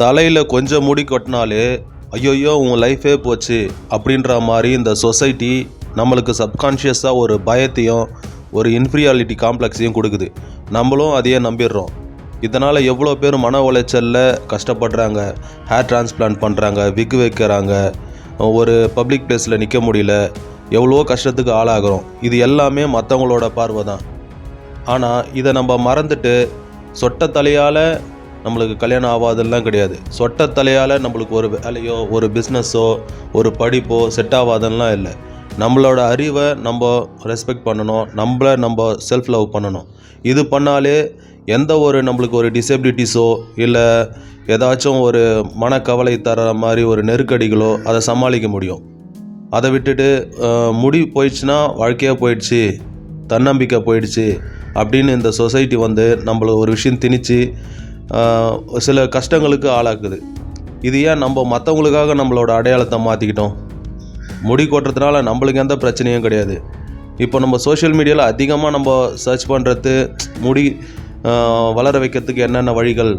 தலையில் கொஞ்சம் முடி கொட்டினாலே ஐயோயோ உன் லைஃபே போச்சு அப்படின்ற மாதிரி இந்த சொசைட்டி நம்மளுக்கு சப்கான்ஷியஸாக ஒரு பயத்தையும் ஒரு இன்ஃபீரியாலிட்டி காம்ப்ளெக்ஸையும் கொடுக்குது. நம்மளும் அதையே நம்பிடுறோம். இதனால் எவ்வளோ பேர் மன உளைச்சலில் கஷ்டப்படுறாங்க ஹேர் டிரான்ஸ்பிளான்ட் பண்ணுறாங்க விக் வைக்கிறாங்க ஒரு பப்ளிக் பிளேஸில் நிற்க முடியல எவ்வளோ கஷ்டத்துக்கு ஆளாகிறோம். இது எல்லாமே மற்றவங்களோட பார்வை தான் ஆனால் இதை நம்ம மறந்துட்டு சொட்ட தலையால் நம்மளுக்கு கல்யாணம் ஆகாதெல்லாம் கிடையாது. சொட்ட தலையால் நம்மளுக்கு ஒரு வேலையோ ஒரு பிஸ்னஸோ ஒரு படிப்போ செட் ஆகாதெல்லாம் இல்லை. நம்மளோட அறிவை நம்ம ரெஸ்பெக்ட் பண்ணணும். நம்மளை நம்ம செல்ஃப் லவ் பண்ணணும். இது பண்ணாலே எந்த ஒரு நம்மளுக்கு ஒரு டிசபிலிட்டிஸோ இல்லை ஏதாச்சும் ஒரு மனக்கவலை தர மாதிரி ஒரு நெருக்கடிகளோ அதை சமாளிக்க முடியும். அதை விட்டுட்டு முடி போயிடுச்சுன்னா வாழ்க்கையாக போயிடுச்சு தன்னம்பிக்கை போயிடுச்சு அப்படின்னு இந்த சொசைட்டி வந்து நம்மளை ஒரு விஷயம் திணிச்சு சில கஷ்டங்களுக்கு ஆளாக்குது. இது ஏன் நம்ம மற்றவங்களுக்காக நம்மளோட அடையாளத்தை மாற்றிக்கிட்டோம் முடி கொட்டுறதுனால நம்மளுக்கு எந்த பிரச்சனையும் கிடையாது. இப்போ நம்ம சோஷியல் மீடியாவில் அதிகமாக நம்ம சர்ச் பண்ணுறது முடி வளர வைக்கிறதுக்கு என்னென்ன வழிகள்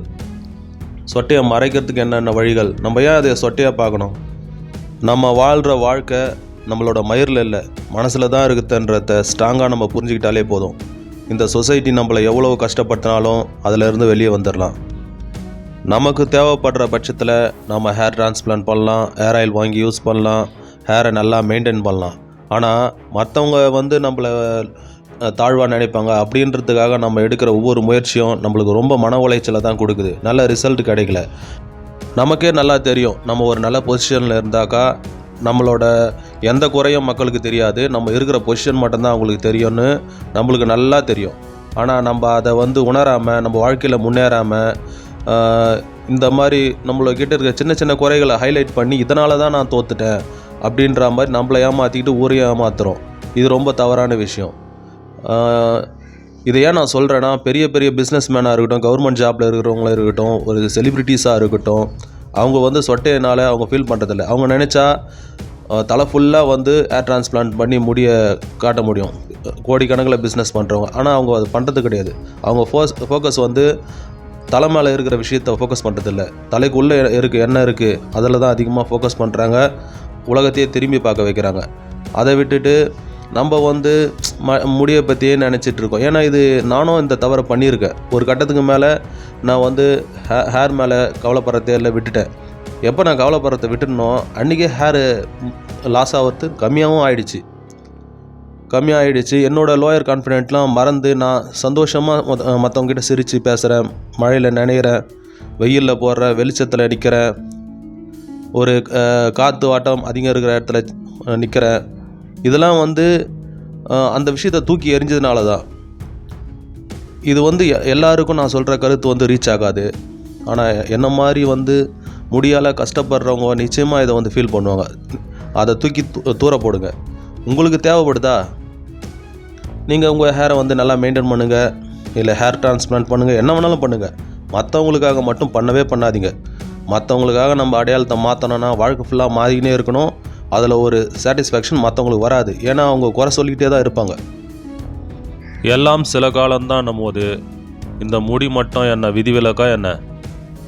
சொட்டையை மறைக்கிறதுக்கு என்னென்ன வழிகள் நம்ம ஏன் அதை சொட்டையாக பார்க்கணும்? நம்ம வாழ்கிற வாழ்க்கை நம்மளோட மயிரில் இல்லை மனசில் தான் இருக்குதுன்றத ஸ்ட்ராங்காக நம்ம புரிஞ்சுக்கிட்டாலே போதும். இந்த சொசைட்டி நம்மளை எவ்வளோ கஷ்டப்படுத்தினாலும் அதிலிருந்து வெளியே வந்துடலாம். நமக்கு தேவைப்படுற பட்சத்தில் நம்ம ஹேர் டிரான்ஸ்பிளான்ட் பண்ணலாம் ஹேர் ஆயில் வாங்கி யூஸ் பண்ணலாம் ஹேரை நல்லா மெயின்டைன் பண்ணலாம். ஆனால் மற்றவங்க வந்து நம்மளை தாழ்வாக நினைப்பாங்க. அப்படின்றதுக்காக நம்ம எடுக்கிற ஒவ்வொரு முயற்சியும் நம்மளுக்கு ரொம்ப மன உளைச்சலை தான் கொடுக்குது. நல்ல ரிசல்ட் கிடைக்கல. நமக்கே நல்லா தெரியும். நம்ம ஒரு நல்ல பொசிஷனில் இருந்தாக்கா நம்மளோட எந்த குறையும் மக்களுக்கு தெரியாது. நம்ம இருக்கிற பொசிஷன் மட்டும்தான் அவங்களுக்கு தெரியும்னு நம்மளுக்கு நல்லா தெரியும். ஆனால் நம்ம அதை வந்து உணராமல் நம்ம வாழ்க்கையில் முன்னேறாமல் இந்த மாதிரி நம்மளக்கிட்ட இருக்க சின்ன சின்ன குறைகளை ஹைலைட் பண்ணி இதனால தான் நான் தோத்துட்டேன் அப்படின்ற மாதிரி நம்மளை ஏமாற்றிக்கிட்டு ஊரையும் ஏமாத்துறோம். இது ரொம்ப தவறான விஷயம். இதை ஏன் நான் சொல்கிறேன்னா பெரிய பெரிய பிஸ்னஸ் மேனாக இருக்கட்டும் கவர்மெண்ட் ஜாப்பில் இருக்கிறவங்களா இருக்கட்டும் ஒரு செலிப்ரிட்டிஸாக இருக்கட்டும் அவங்க வந்து சொட்டையினால் அவங்க ஃபீல் பண்ணுறதில்ல அவங்க நினச்சா தலை ஃபுல்லாக வந்து ஏர் டிரான்ஸ்பிளான்ட் பண்ணி முடிய காட்ட முடியும். கோடிக்கணக்கில் பிஸ்னஸ் பண்ணுறவங்க ஆனால் அவங்க அது பண்ணுறது கிடையாது. அவங்க ஃபோஸ் ஃபோக்கஸ் வந்து தலை மேலே இருக்கிற விஷயத்தை ஃபோக்கஸ் பண்ணுறதில்ல தலைக்குள்ளே இருக்குது என்ன இருக்குது அதில் தான் அதிகமாக ஃபோக்கஸ் பண்ணுறாங்க உலகத்தையே திரும்பி பார்க்க வைக்கிறாங்க. அதை விட்டுட்டு நம்ம வந்து ம முடியை பற்றியே நினச்சிட்டு இருக்கோம். ஏன்னா இது நானும் இந்த தவறை பண்ணியிருக்கேன். ஒரு கட்டத்துக்கு மேலே நான் வந்து ஹே ஹேர் மேலே கவலைப்படுறதே இல்லை விட்டுட்டேன். எப்போ நான் கவலைப்படுறதை விட்டுனோ அன்றைக்கே ஹேரு லாஸ் ஆகிறது கம்மியாகவும் ஆயிடுச்சு. கம்மியாகிடுச்சு என்னோடய லோயர் கான்ஃபிடென்ட்லாம் மறந்து நான் சந்தோஷமாக மற்றவங்ககிட்ட சிரித்து பேசுகிறேன் மழையில் நினைகிறேன் வெயிலில் போடுற வெளிச்சத்தில் நிற்கிறேன் ஒரு காற்று வாட்டம் அதிகம் இருக்கிற இடத்துல நிற்கிறேன் இதெல்லாம் வந்து அந்த விஷயத்தை தூக்கி எறிஞ்சதுனால தான் இது வந்து எ- எல்லாருக்கும் நான் சொல்கிற கருத்து வந்து ரீச் ஆகாது. ஆனால் என்ன மாதிரி வந்து முடியால் கஷ்டப்படுறவங்க நிச்சயமாக இதை வந்து ஃபீல் பண்ணுவாங்க. அதை தூக்கி தூர போடுங்க. உங்களுக்கு தேவைப்படுதா? நீங்கள் உங்கள் ஹேரை வந்து நல்லா மெயின்டைன் பண்ணுங்கள் இல்லை ஹேர் டிரான்ஸ்பிளான்ட் பண்ணுங்கள் என்ன வேணாலும் பண்ணுங்கள் மற்றவங்களுக்காக மட்டும் பண்ணவே பண்ணாதீங்க. மற்றவங்களுக்காக நம்ம அடையாளத்தை மாற்றணும்னா வாழ்க்கை ஃபுல்லாக மாறிக்கினே இருக்கணும். அதில் ஒரு சாட்டிஸ்ஃபேக்ஷன் மற்றவங்களுக்கு வராது. ஏன்னா அவங்க குறை சொல்லிக்கிட்டே தான் இருப்பாங்க. எல்லாம் சில காலம்தான் நம்மோது. இந்த முடி மட்டும் என்ன விதிவிலக்கா என்ன?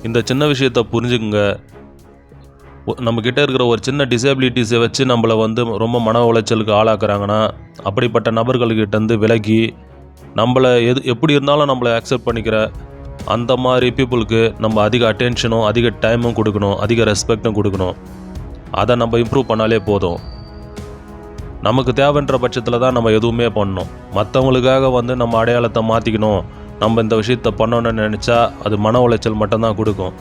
இந்த சின்ன விஷயத்தை புரிஞ்சுக்குங்க. நம்மக்கிட்ட இருக்கிற ஒரு சின்ன டிசபிலிட்டிஸை வச்சு நம்மளை வந்து ரொம்ப மன உளைச்சலுக்கு ஆளாக்குறாங்கன்னா அப்படிப்பட்ட நபர்கள்கிட்டேருந்து விலகி நம்மளை எது எப்படி இருந்தாலும் நம்மளை அக்செப்ட் பண்ணிக்கிற அந்த மாதிரி பீப்புளுக்கு நம்ம அதிக அட்டென்ஷனும் அதிக டைமும் கொடுக்கணும் அதிக ரெஸ்பெக்டும் கொடுக்கணும். அதை நம்ம இம்ப்ரூவ் பண்ணாலே போதும். நமக்கு தேவைன்ற பட்சத்தில் தான் நம்ம எதுவுமே பண்ணணும். மற்றவங்களுக்காக வந்து நம்ம அடையாளத்தை மாற்றிக்கணும் நம்ம இந்த விஷயத்த பண்ணணும்னு நினச்சா அது மன உளைச்சல் மட்டும்தான் கொடுக்கும்.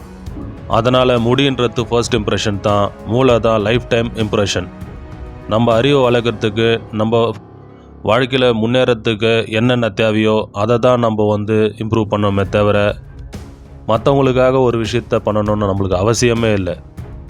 அதனால் முடின்றது ஃபர்ஸ்ட் இம்ப்ரெஷன் தான். மூளை தான் லைஃப் டைம் இம்ப்ரெஷன் நம்ம அறிவை வளர்க்குறதுக்கு நம்ம வாழ்க்கையில் முன்னேறத்துக்கு என்னென்ன தேவையோ அதை தான் நம்ம வந்து இம்ப்ரூவ் பண்ணணுமே தவிர மற்றவங்களுக்காக ஒரு விஷயத்த பண்ணணும்னு நம்மளுக்கு அவசியமே இல்லை.